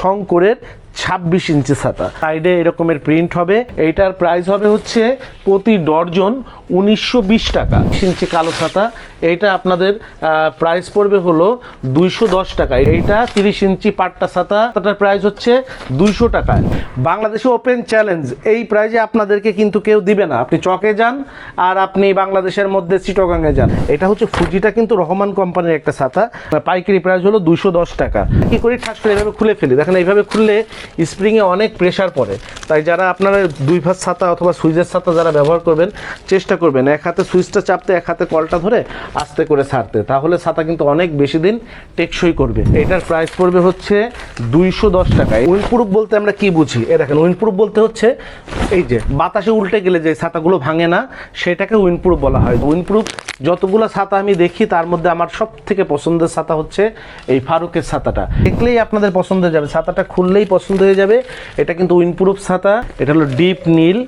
শঙ্করের ছাব্বিশ ইঞ্চি ছাতা। সাইডে এরকমের প্রিন্ট হবে। এইটার প্রাইস হবে হচ্ছে প্রতি ডর্জন উনিশশো বিশ টাকা। ইঞ্চি কালো ছাতা। এইটা আপনাদের প্রাইস পড়বে হলো দুইশো দশ টাকা। এইটা তিরিশ ইঞ্চি পাট্টা ছাতা। তাটার প্রাইস হচ্ছে দুইশো টাকায়। বাংলাদেশে ওপেন চ্যালেঞ্জ এই প্রাইজে আপনাদেরকে কিন্তু কেউ দিবে না। আপনি চকে যান আর আপনি বাংলাদেশের মধ্যে চিটগাঙ্গে যান। এটা হচ্ছে ফুজিটা কিন্তু রহমান কোম্পানির একটা ছাতা। পাইকারি প্রাইস হলো দুইশো দশ টাকা। কি করি? ঠাস করে এভাবে খুলে ফেলি। দেখেন এইভাবে খুললে স্প্রিংয়ে অনেক প্রেশার পড়ে। তাই যারা আপনারা দুই ভাত ছাতা অথবা সুইজের ছাতা যারা ব্যবহার করবেন, চেষ্টা করবেন, এক হাতে সুইচটা চাপতে, এক হাতে কলটা ধরে আস্তে করে ছাড়তে। তাহলে ছাতা কিন্তু অনেক বেশি দিন টেকসই করবে। এটার প্রাইস পড়বে হচ্ছে দুইশো দশ টাকায় উইনপ্রুফ বলতে আমরা কি বুঝি? এ দেখেন উইনপ্রুফ বলতে হচ্ছে, এই যে বাতাসে উল্টে গেলে যে ছাতাগুলো ভাঙে না, সেটাকে উইন্ডপ্রুফ বলা হয়। উইনপ্রুফ যতগুলো ছাতা আমি দেখি, তার মধ্যে আমার সব থেকে পছন্দের ছাতা হচ্ছে এই ফারুকের ছাতাটা। দেখলেই আপনাদের পছন্দ হয়ে যাবে। ছাতাটা খুললেই পছন্দ হয়ে যাবে। এটা কিন্তু উইনপ্রুফ ছাতা। এটা হলো ডিপ নীল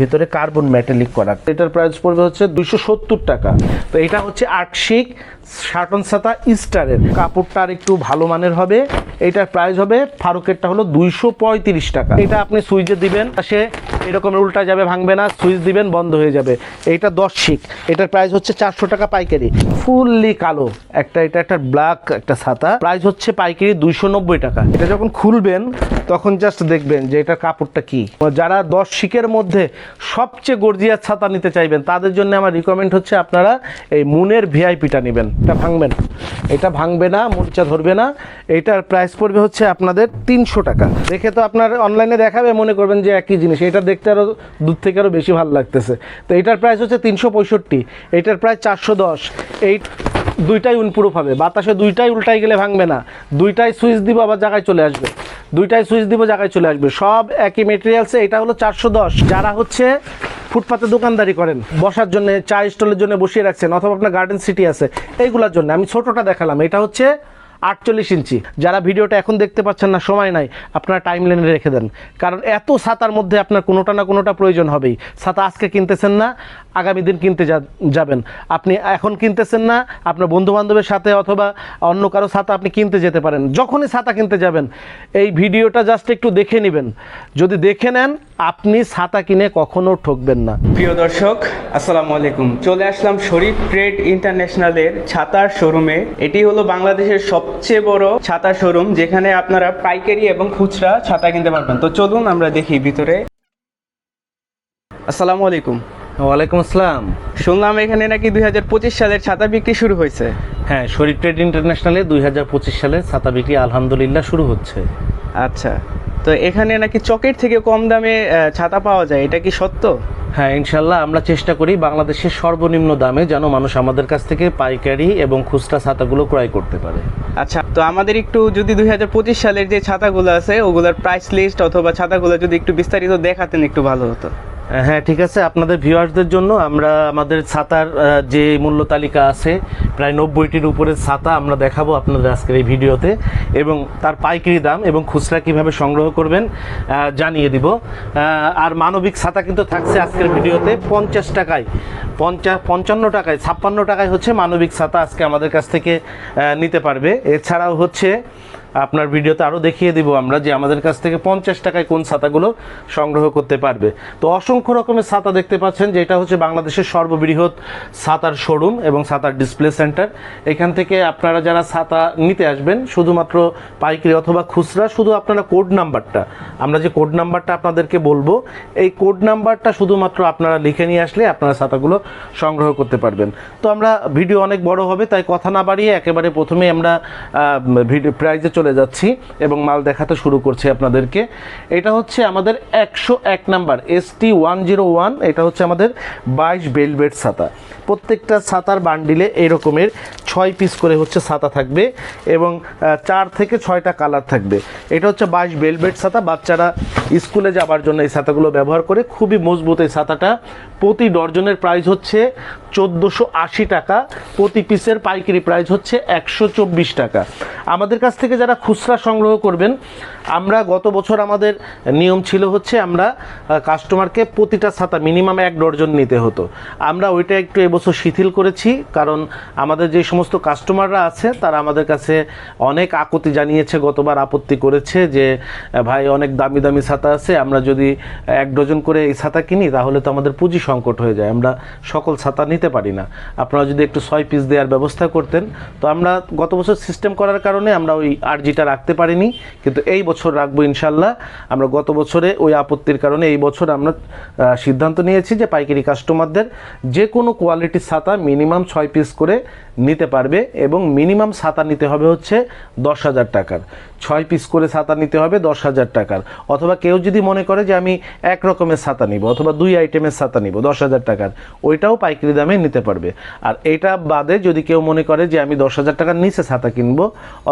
ভিতরে কার্বন মেটালিক করা। এটার প্রাইস পড়বে হচ্ছে দুইশো সত্তর টাকা। তো এটা হচ্ছে আটশিক শার্টন ছাতা স্টারের কাপড়টা আর একটু ভালো মানের হবে। এটার প্রাইস হবে, ফারুকেরটা হলো দুইশো পঁয়ত্রিশ টাকা। এটা আপনি সুইচে দিবেন সে এরকম উল্টা যাবে, ভাঙবে না, সুইচ দিবেন, বন্ধ হয়ে যাবে। এইটা দশ শিক এটার প্রাইস হচ্ছে চারশো টাকা পাইকারি। ফুললি কালো। একটা, এটা একটা ব্ল্যাক একটা ছাতা। প্রাইস হচ্ছে পাইকারি দুইশো নব্বই টাকা। এটা যখন খুলবেন, তখন জাস্ট দেখবেন যে এটার কাপড়টা কি। যারা দশ শিকের মধ্যে সবচেয়ে গর্জিয়ার ছাতা নিতে চাইবেন, তাদের জন্য আমার রিকমেন্ড হচ্ছে আপনারা এই মুনের ভিআইপিটা নেবেন। এটা ভাঙবে না। এটা ভাঙবে না, মরিচা ধরবে না। এটার প্রাইস পড়বে হচ্ছে আপনাদের তিনশো টাকা। দেখে তো আপনার অনলাইনে দেখাবে, মনে করবেন যে একই জিনিস। এটা দেখতে আরও দূর থেকে আরও বেশি ভালো লাগতেছে। তো এটার প্রাইস হচ্ছে তিনশো পঁয়ষট্টি। এটার প্রায় চারশো দশ। এই দুইটাই উনপ্রুফ হবে। বাতাসে দুইটাই উল্টাই গেলে ভাঙবে না। দুইটাই সুইচ দিব আবার জায়গায় চলে আসবে। দুইটাই সুইচ দিব জায়গায় চলে আসবে। সব একই মেটেরিয়ালসে এটা হলো চারশো দশ। যারা হচ্ছে ফুটপাতে দোকানদারি করেন, বসার জন্য, চা স্টলের জন্য বসিয়ে রাখছেন, অথবা আপনার গার্ডেন সিটি আছে, এইগুলোর জন্য। আমি ছোটোটা দেখালাম, এটা হচ্ছে আটচল্লিশ ইঞ্চি। যারা ভিডিওটা এখন দেখতে পাচ্ছেন না, সময় নাই, আপনারা টাইম লেনে রেখে দেন। কারণ এত ছাতার মধ্যে আপনার কোনোটা না কোনোটা প্রয়োজন হবেই। ছাতা আজকে কিনতেছেন না আগামী দিন কিনতে যাবেন। আপনি এখন কিনতেছেন না, আপনার বন্ধু বান্ধবের সাথে অথবা অন্য কারও ছাতা আপনি কিনতে যেতে পারেন। যখনই ছাতা কিনতে যাবেন, এই ভিডিওটা জাস্ট একটু দেখে নেবেন। যদি দেখে নেন, আপনি ছাতা কিনে কখনো ঠকবেন না। প্রিয় দর্শক, আসসালামু আলাইকুম। চলে আসলাম শরীফ ট্রেড ইন্টারন্যাশনালের ছাতার শোরুমে। এটি হলো বাংলাদেশের সবচেয়ে বড় ছাতা শোরুম, যেখানে আপনারা পাইকারি এবং খুচরা ছাতা কিনতে পারবেন। তো চলুন আমরা দেখি ভিতরে। আসসালামু আলাইকুম। ওয়ালাইকুম আসসালাম। শুনলাম এখানে নাকি দুই সালের ছাতা বিক্রি শুরু হয়েছে। হ্যাঁ শরীফ ট্রেড ইন্টারন্যাশনালে দুই হাজার পঁচিশ সালে ছাতা বিক্রি আলহামদুলিল্লাহ শুরু হচ্ছে। আচ্ছা তো এখানে নাকি চকের থেকে কম দামে ছাতা পাওয়া যায় এটা কি সত্য? হ্যাঁ ইনশাল্লাহ আমরা চেষ্টা করি বাংলাদেশের সর্বনিম্ন দামে যেন মানুষ আমাদের কাছ থেকে পাইকারি এবং খুচরা ছাতাগুলো ক্রয় করতে পারে। আচ্ছা তো আমাদের একটু যদি দুই হাজার পঁচিশ সালের যে ছাতাগুলো আছে ওগুলোর প্রাইস লিস্ট অথবা ছাতাগুলো যদি একটু বিস্তারিত দেখাতেন একটু ভালো হতো। হ্যাঁ ঠিক আছে। আপনাদের ভিউয়ার্সদের জন্য আমরা আমাদের ছাতার যে মূল্য তালিকা আছে, প্রায় নব্বইটির উপরে ছাতা আমরা দেখাবো আপনাদের আজকের এই ভিডিওতে। এবং তার পাইকারি দাম এবং খুচরা কীভাবে সংগ্রহ করবেন জানিয়ে দিব। আর মানবিক ছাতা কিন্তু থাকছে আজকের ভিডিওতে পঞ্চাশ টাকায়। পঞ্চাশ পঞ্চান্ন টাকায়, ছাপ্পান্ন টাকায় হচ্ছে মানবিক ছাতা আজকে আমাদের কাছ থেকে নিতে পারবে। এছাড়াও হচ্ছে আপনার ভিডিওতে আরও দেখিয়ে দিব আমরা যে আমাদের কাছ থেকে পঞ্চাশ টাকায় কোন ছাতাগুলো সংগ্রহ করতে পারবে। তো অসংখ্য রকমের ছাতা দেখতে পাচ্ছেন, যেটা হচ্ছে বাংলাদেশের সর্ববৃহৎ ছাতার শোরুম এবং ছাতার ডিসপ্লে সেন্টার। এখান থেকে আপনারা যারা ছাতা নিতে আসবেন, শুধুমাত্র পাইকারি অথবা খুচরা, শুধু আপনারা কোড নাম্বারটা, আমরা যে কোড নাম্বারটা আপনাদেরকে বলব, এই কোড নাম্বারটা শুধুমাত্র আপনারা লিখে নিয়ে আসলে আপনারা ছাতাগুলো সংগ্রহ করতে পারবেন। তো আমরা, ভিডিও অনেক বড় হবে, তাই কথা না বাড়িয়ে একেবারে প্রথমেই আমরা ভিডিও প্রাইজে চলে যাচ্ছি এবং মাল দেখাতে শুরু করছি আপনাদেরকে। এটা হচ্ছে আমাদের একশো এক number S T one zero one, এটা হচ্ছে আমাদের বাইশ বেলবেট ছাতা। প্রত্যেকটা ছাতার বান্ডিলে এরকমের রকমের ছয় পিস করে হচ্ছে ছাতা থাকবে এবং চার থেকে ছয়টা কালার থাকবে। এটা হচ্ছে বাইশ বেলভেট ছাতা। বাচ্চারা স্কুলে যাবার জন্য এই ছাতাগুলো ব্যবহার করে। খুবই মজবুত এই ছাতাটা। প্রতি ডর্জনের প্রাইস হচ্ছে চোদ্দোশো আশি টাকা। প্রতি পিসের পাইকারি প্রাইস হচ্ছে একশো চব্বিশ টাকা। আমাদের কাছ থেকে যারা খুচরা সংগ্রহ করবেন, আমরা গত বছর আমাদের নিয়ম ছিল হচ্ছে আমরা কাস্টমারকে প্রতিটা ছাতা মিনিমাম এক ডর্জন নিতে হতো। আমরা ওইটা একটু এবছর শিথিল করেছি। কারণ আমাদের যে সমস্ত কাস্টমাররা আছে, তারা আমাদের কাছে অনেক আকুতি জানিয়েছে, গতবার আপত্তি করেছে যে, ভাই, অনেক দামি দামি ছাতা আছে, আমরা যদি এক ডজন করে এই ছাতা কিনি, তাহলে তো আমাদের পুঁজি সংকট হয়ে যায়, আমরা সকল ছাতা নিতে পারি না। আপনারা যদি একটু ছয় পিস দেওয়ার ব্যবস্থা করতেন, তো আমরা গত বছর সিস্টেম করার কারণে আমরা ওই আরজিটা রাখতে পারিনি, কিন্তু এই বছর রাখব ইনশাল্লাহ। আমরা গত বছরে ওই আপত্তির কারণে এই বছর আমরা সিদ্ধান্ত নিয়েছি যে পাইকারি কাস্টমারদের যে কোনো কোয়ালিটির ছাতা মিনিমাম ছয় পিস করে নিতে পারবে এবং মিনিমাম ছাতা নিতে হবে হচ্ছে দশ হাজার টাকার। ছয় পিস করে ছাতা নিতে হবে দশ হাজার টাকার। অথবা কেউ যদি মনে করে যে আমি এক রকমের ছাতা নিব অথবা দুই আইটেমের ছাতা নিব দশ হাজার টাকার, ওইটাও পাইকারি দামে নিতে পারবে। আর এটা বাদে যদি কেউ মনে করে যে আমি দশ হাজার টাকার নিচে ছাতা কিনবো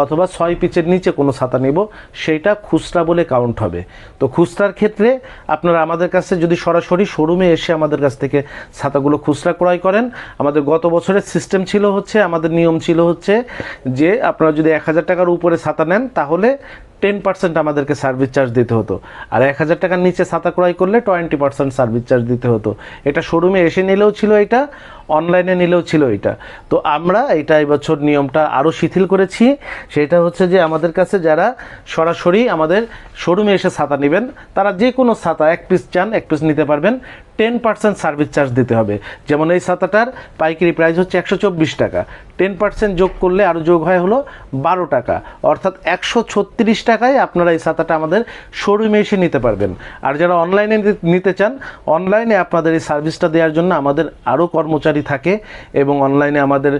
অথবা ছয় পিচের নিচে কোনো ছাতা নিব, সেইটা খুচরা বলে কাউন্ট হবে। তো খুচরার ক্ষেত্রে আপনারা আমাদের কাছে যদি সরাসরি শোরুমে এসে আমাদের কাছ থেকে ছাতাগুলো খুচরা ক্রয় করেন, আমাদের গত বছরের সিস্টেম ছিল হচ্ছে আমাদের নিয়ম ছিল হচ্ছে যে আপনারা যদি এক হাজার টাকার উপরে ছাতা নেন, তাহলে টেন পার্সেন্ট আমাদেরকে সার্ভিস চার্জ দিতে হতো। আর এক হাজার টাকার নিচে ছাতা ক্রয় করলে টোয়েন্টি পার্সেন্ট সার্ভিস চার্জ দিতে হতো। এটা শোরুমে এসে নিলেও ছিল এটা। অনলাইনে নিলেও ছিল এটা। তো আমরা এটা এবছর নিয়মটা আরও শিথিল করেছি। সেটা হচ্ছে যে আমাদের কাছে যারা সরাসরি আমাদের শোরুমে এসে ছাতা নেবেন, তারা যে কোনো ছাতা, এক পিস চান, এক পিস নিতে পারবেন। টেন পার্সেন্ট সার্ভিস চার্জ দিতে হবে। যেমন এই ছাতাটার পাইকারি প্রাইস হচ্ছে একশো চব্বিশ টাকা। টেন পার্সেন্ট যোগ করলে আরও যোগ হয় হলো বারো টাকা। অর্থাৎ একশো ছত্রিশ টাকায় আপনারা এই ছাতাটা আমাদের শোরুমে এসে নিতে পারবেন। আর যারা অনলাইনে নিতে চান, অনলাইনে আপনাদের এই সার্ভিসটা দেওয়ার জন্য আমাদের আরও কর্মচারী থাকে এবং অনলাইনে আমাদের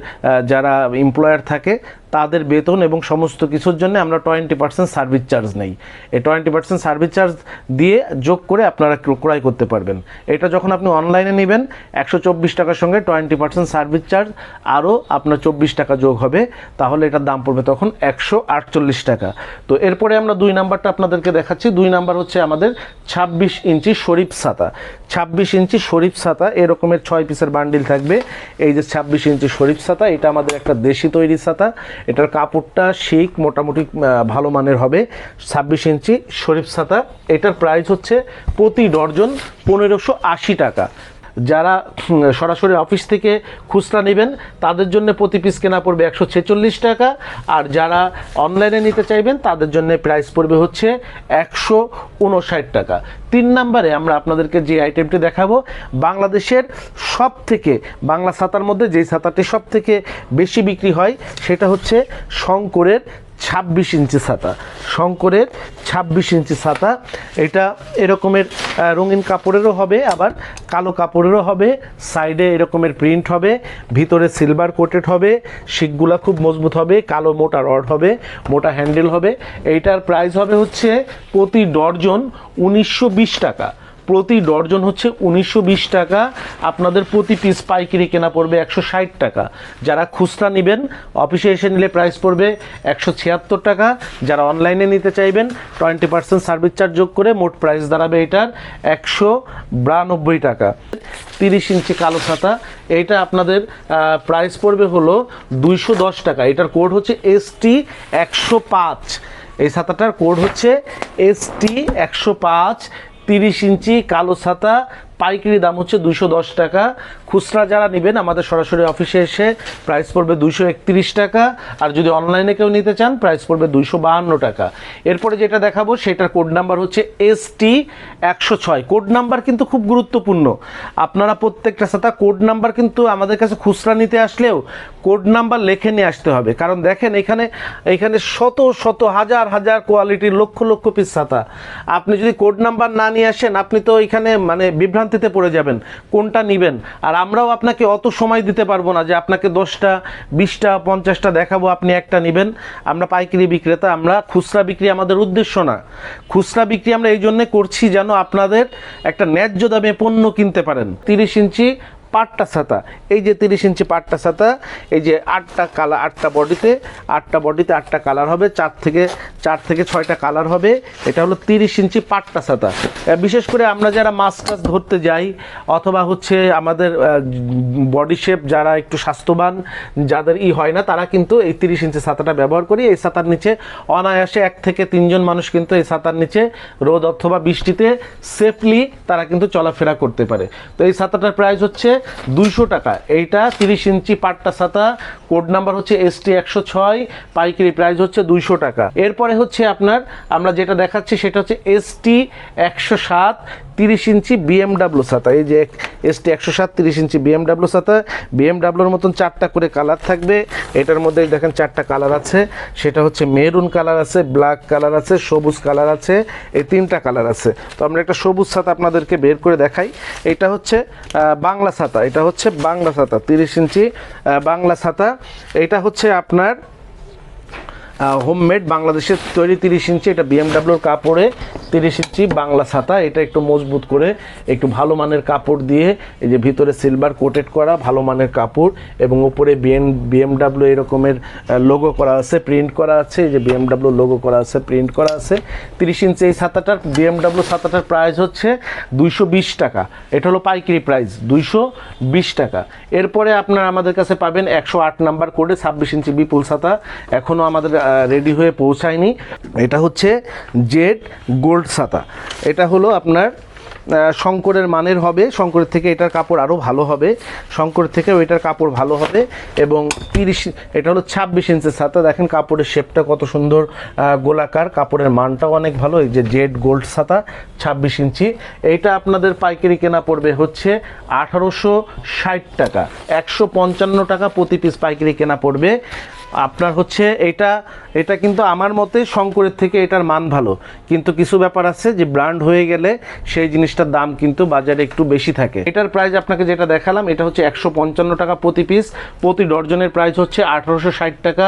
যারা এমপ্লয়ার থাকে তাদের বেতন এবং সমস্ত কিছুর জন্য আমরা টোয়েন্টি পার্সেন্ট সার্ভিস চার্জ নেই। এই টোয়েন্টি পার্সেন্ট সার্ভিস চার্জ দিয়ে যোগ করে আপনারা ক্রয় করতে পারবেন। এটা যখন আপনি অনলাইনে নেবেন, একশো চব্বিশ টাকার সঙ্গে টোয়েন্টি পার্সেন্ট সার্ভিস চার্জ আরও আপনার চব্বিশ টাকা যোগ হবে। তাহলে এটার দাম পড়বে তখন একশো আটচল্লিশ টাকা। তো এরপরে আমরা দুই নাম্বারটা আপনাদেরকে দেখাচ্ছি। দুই নাম্বার হচ্ছে আমাদের ছাব্বিশ ইঞ্চি শরীফ ছাতা। ছাব্বিশ ইঞ্চি শরীফ ছাতা এরকমের ছয় পিসের বান্ডিল থাকবে। এই যে ছাব্বিশ ইঞ্চি শরীফ ছাতা, এটা আমাদের একটা দেশি তৈরি ছাতা। এটার কাপড়টা শিক মোটামুটি ভালো মানের হবে। ছাব্বিশ ইঞ্চি শরীফ ছাতা। এটার প্রাইস হচ্ছে প্রতি ডর্জন পনেরোশো আশি টাকা। যারা সরাসরি অফিস থেকে খুচরা নেবেন, তাদের জন্য প্রতি পিস কেনা পড়বে একশো ছেচল্লিশ টাকা। আর যারা অনলাইনে নিতে চাইবেন, তাদের জন্য প্রাইস পড়বে হচ্ছে একশো উনষাট টাকা। তিন নম্বরে আমরা আপনাদেরকে যে আইটেমটি দেখাবো, বাংলাদেশের সব থেকে বাংলা ছাতার মধ্যে যেই ছাতাটি সব থেকে বেশি বিক্রি হয়, সেটা হচ্ছে শঙ্করের ছাব্বিশ ইঞ্চি ছাতা। শঙ্করের ছাব্বিশ ইঞ্চি ছাতা, এটা এরকমের রঙিন কাপড়েরও হবে, আবার কালো কাপড়েরও হবে সাইডে এরকমের প্রিন্ট হবে, ভিতরে সিলভার কোটেড হবে শিকগুলা খুব মজবুত হবে, কালো মোটা রড হবে, মোটা হ্যান্ডেল হবে। এইটার প্রাইস হবে হচ্ছে প্রতি ডর্জন উনিশশো বিশ টাকা। প্রতি ডর্জন হচ্ছে উনিশশো বিশ টাকা। আপনাদের প্রতি পিস পাইকারি কেনা পড়বে একশো ষাট টাকা। যারা খুচরা নেবেন, অফিসে এসে নিলে প্রাইস পড়বে একশো ছিয়াত্তর টাকা। যারা অনলাইনে নিতে চাইবেন টোয়েন্টি পার্সেন্ট সার্ভিস চার্জ যোগ করে মোট প্রাইস দাঁড়াবে এটার একশো বিরানব্বই টাকা। তিরিশ ইঞ্চি কালো ছাতা, এইটা আপনাদের প্রাইস পড়বে হলো দুইশো দশ টাকা। এটার কোড হচ্ছে এস টি একশো এই ছাতাটার কোড হচ্ছে এস টি একশো তিরিশ ইঞ্চি কালো ছাতা পাইকারি দাম হচ্ছে দুশো দশ টাকা। খুচরা যারা নেবেন, আমাদের সরাসরি অফিসে এসে প্রাইস পড়বে দুশো টাকা। আর যদি অনলাইনে কেউ নিতে চান প্রাইস পড়বে দুশো বাহান্ন টাকা। এরপরে যেটা দেখাবো, সেটার কোড নাম্বার হচ্ছে এস টি একশো ছয়। কোড নাম্বার কিন্তু খুব গুরুত্বপূর্ণ। আপনারা প্রত্যেকটা সাথে কোড নাম্বার কিন্তু আমাদের কাছে খুচরা নিতে আসলেও কোড নাম্বার লেখে নিয়ে আসতে হবে। কারণ দেখেন, এখানে এখানে শত শত, হাজার হাজার কোয়ালিটির লক্ষ লক্ষ পিস ছাতা। আপনি যদি কোড নাম্বার না নিয়ে আসেন, আপনি তো এখানে মানে বিভ্রান্তিতে পড়ে যাবেন, কোনটা নেবেন? আর আমরাও আপনাকে অত সময় দিতে পারব না যে আপনাকে দশটা, বিশটা, পঞ্চাশটা দেখাবো, আপনি একটা নেবেন। আমরা পাইকারি বিক্রেতা, আমরা খুচরা বিক্রি আমাদের উদ্দেশ্য না। খুচরা বিক্রি আমরা এই জন্যে করছি যেন আপনাদের একটা ন্যায্য দামে পণ্য কিনতে পারেন। তিরিশ ইঞ্চি পাট্টা ছাতা। এই যে তিরিশ ইঞ্চি পাটটা ছাতা, এই যে আটটা কালার আটটা বডিতে আটটা বডিতে আটটা কালার হবে, চার থেকে চার থেকে ছয়টা কালার হবে। এটা হলো তিরিশ ইঞ্চি পাটটা ছাতা। বিশেষ করে আমরা যারা মাছ টাছ ধরতে যাই, অথবা হচ্ছে আমাদের বডি শেপ যারা একটু স্বাস্থ্যবান, যাদের ই হয় না, তারা কিন্তু এই তিরিশ ইঞ্চি ছাতাটা ব্যবহার করি। এই ছাতার নিচে অনায়াসে এক থেকে তিনজন মানুষ কিন্তু এই ছাতার নিচে রোদ অথবা বৃষ্টিতে সেফলি তারা কিন্তু চলাফেরা করতে পারে। তো এই ছাতাটার প্রাইস হচ্ছে দুইশো টাকা। এইটা তিরিশ ইঞ্চি পাট্টা ছাতা, কোড নাম্বার হচ্ছে এস টি একশো ছয়, পাইকারি প্রাইস হচ্ছে দুইশো টাকা। এরপরে হচ্ছে আপনার, আমরা যেটা দেখাচ্ছি সেটা হচ্ছে এস টি একশো সাত তিরিশ ইঞ্চি বিএমডাব্লু ছাতা। এই যে এস টি একশো সাত তিরিশ ইঞ্চি বিএমডাব্লু ছাতা বিএমডাব্লিউর মতন চারটা করে কালার থাকবে। এটার মধ্যে দেখেন চারটা কালার আছে। সেটা হচ্ছে মেরুন কালার আছে, ব্ল্যাক কালার আছে, সবুজ কালার আছে, এই তিনটা কালার আছে। তো আমরা একটা সবুজ ছাতা আপনাদেরকে বের করে দেখাই। এটা হচ্ছে বাংলা ছাতা। এটা হচ্ছে বাংলা ছাতা, তিরিশ ইঞ্চি বাংলা ছাতা। এটা হচ্ছে আপনার হোমমেড বাংলাদেশের তৈরি তিরিশ ইঞ্চি এটা বিএমডাব্লিউর কাপড়ে তিরিশ ইঞ্চি বাংলা ছাতা। এটা একটু মজবুত করে একটু ভালো মানের কাপড় দিয়ে এই যে ভিতরে সিলভার কোটেড করা ভালো মানের কাপড় এবং উপরে বিএম বিএমডাব্লিউ এরকমের লোগো করা আছে প্রিন্ট করা আছে, এই যে বিএমডাব্লিউ লোগো করা আছে প্রিন্ট করা আছে। তিরিশ ইঞ্চি এই ছাতাটার বিএমডাব্লিউ ছাতাটার প্রাইস হচ্ছে দুইশো বিশ টাকা। এটা হলো পাইকারি প্রাইস দুইশো বিশ টাকা। এরপরে আপনারা আমাদের কাছে পাবেন একশো আট নাম্বার কোডে ছাব্বিশ ইঞ্চি বিপুল ছাতা। এখনও আমাদের রেডি হয়ে পৌঁছায়নি। এটা হচ্ছে জেড গোল্ড ছাতা। এটা হলো আপনার শঙ্করের মানের হবে। শঙ্করের থেকে এটার কাপড় আরও ভালো হবে। শঙ্কর থেকে এটার কাপড় ভালো হবে এবং তিরিশ, এটা হলো ছাব্বিশ ইঞ্চের ছাতা। দেখেন কাপড়ের শেপটা কত সুন্দর গোলাকার। কাপড়ের মানটাও অনেক ভালো। এই যে জেড গোল্ড ছাতা, ছাব্বিশ ইঞ্চি। এইটা আপনাদের পাইকারি কেনা পড়বে হচ্ছে আঠারোশো ষাট টাকা। একশো পঞ্চান্ন টাকা প্রতি পিস পাইকারি কেনা পড়বে। আপনার হচ্ছে এটা এটা কিন্তু আমার মতে শঙ্করের থেকে এটার মান ভালো। কিন্তু কিছু ব্যাপার আছে যে ব্র্যান্ড হয়ে গেলে সেই জিনিসটার দাম কিন্তু বাজারে একটু বেশি থাকে। এটার প্রাইস আপনাকে যেটা দেখালাম, এটা হচ্ছে একশো পঞ্চান্ন টাকা প্রতি পিস প্রতি ডর্জনের প্রাইস হচ্ছে আঠারোশো ষাট টাকা।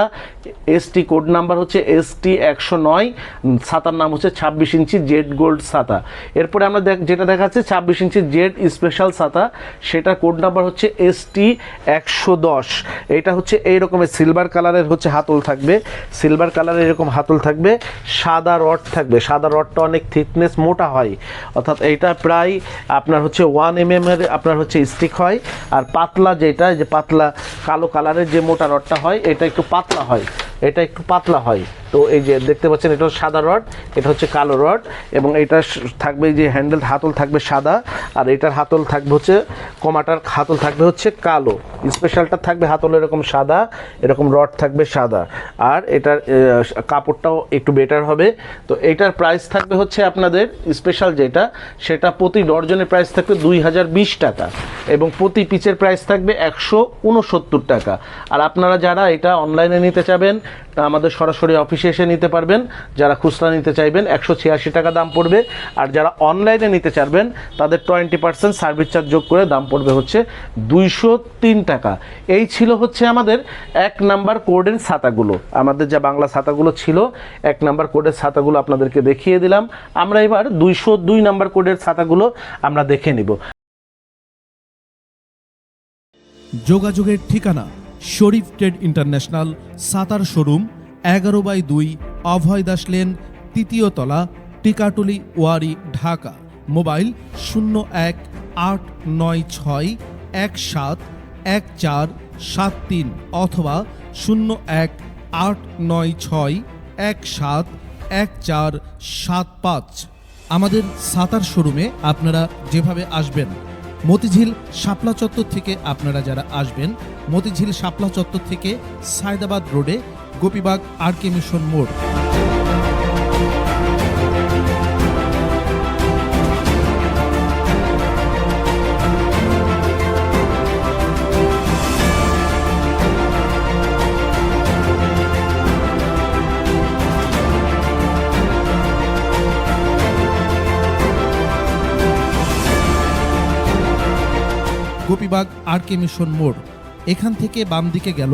এসটি কোড নাম্বার হচ্ছে এসটি একশো নয়। ছাতার নাম হচ্ছে ছাব্বিশ ইঞ্চি জেড গোল্ড ছাতা। এরপরে আমরা যেটা দেখাচ্ছে ছাব্বিশ ইঞ্চি জেড স্পেশাল ছাতা, সেটা কোড নাম্বার হচ্ছে এসটি একশো দশ। এটা হচ্ছে এই রকমের সিলভার কালারের হচ্ছে হাতল থাকবে সিলভার কালারের এরকম হাতল থাকবে, সাদা রড থাকবে। সাদা রডটা অনেক থিকনেস মোটা হয়। অর্থাৎ এইটা প্রায় আপনার হচ্ছে ওয়ান এম এর আপনার হচ্ছে স্টিক হয়। আর পাতলা যেটা যে পাতলা কালো কালারের যে মোটা রডটা হয়, এটা একটু পাতলা হয়। এটা একটু পাতলা হয়। তো এই যে দেখতে পাচ্ছেন, এটা সাদা রড, এটা হচ্ছে কালো রড, এবং এটা থাকবে যে হ্যান্ডেল হাতল থাকবে সাদা, আর এটার হাতল থাকবে হচ্ছে, কমাটার হাতল থাকবে হচ্ছে কালো। স্পেশালটা থাকবে হাতল এরকম সাদা, এরকম রড থাকবে সাদা। আর এটার কাপড়টাও একটু বেটার হবে। তো এটার প্রাইস থাকবে হচ্ছে আপনাদের স্পেশাল যেটা, সেটা প্রতি ডর্জনের প্রাইস থাকবে দুই হাজার বিশ টাকা, এবং প্রতি পিচের প্রাইস থাকবে একশো উনসত্তর টাকা। আর আপনারা যারা এটা অনলাইনে নিতে চাবেন, আমাদের সরাসরি অফিসে এসে নিতে পারবেন। যারা খুচরা নিতে চাইবেন, একশো ছিয়াশি টাকা দাম পড়বে। আর যারা অনলাইনে নিতে চাইবেন, তাদের টোয়েন্টি পার্সেন্ট সার্ভিস চার্জ যোগ করে দাম পড়বে হচ্ছে দুইশো তিন টাকা। এই ছিল হচ্ছে আমাদের এক নাম্বার কোডের ছাতাগুলো। আমাদের যা বাংলা ছাতাগুলো ছিল, এক নাম্বার কোডের ছাতাগুলো আপনাদেরকে দেখিয়ে দিলাম। আমরা এবার দুইশো দুই নাম্বার কোডের ছাতাগুলো আমরা দেখে নিব। যোগাযোগের ঠিকানা শরীফ ট্রেড ইন্টারন্যাশনাল সাতার শোরুম এগারো বাই দুই, অভয় দাস লেন, তৃতীয় তলা, টিকাটুলি, ওয়ারি, ঢাকা। মোবাইল শূন্য এক আট নয় ছয় এক সাত এক চার সাত তিন অথবা শূন্য এক আট নয় ছয় এক সাত এক চার সাত পাঁচ। আমাদের সাতার শোরুমে আপনারা যেভাবে আসবেন, মতিঝিল শাপলা চত্বর থেকে আপনারা যারা আসবেন, মতিঝিল শাপলা চত্বর থেকে সায়দাবাদ রোডে গোপীবাগ, আর কে মিশন মোড়। গোপীবাগ, আর কে মিশন মোড়। এখান থেকে বাম দিকে গেল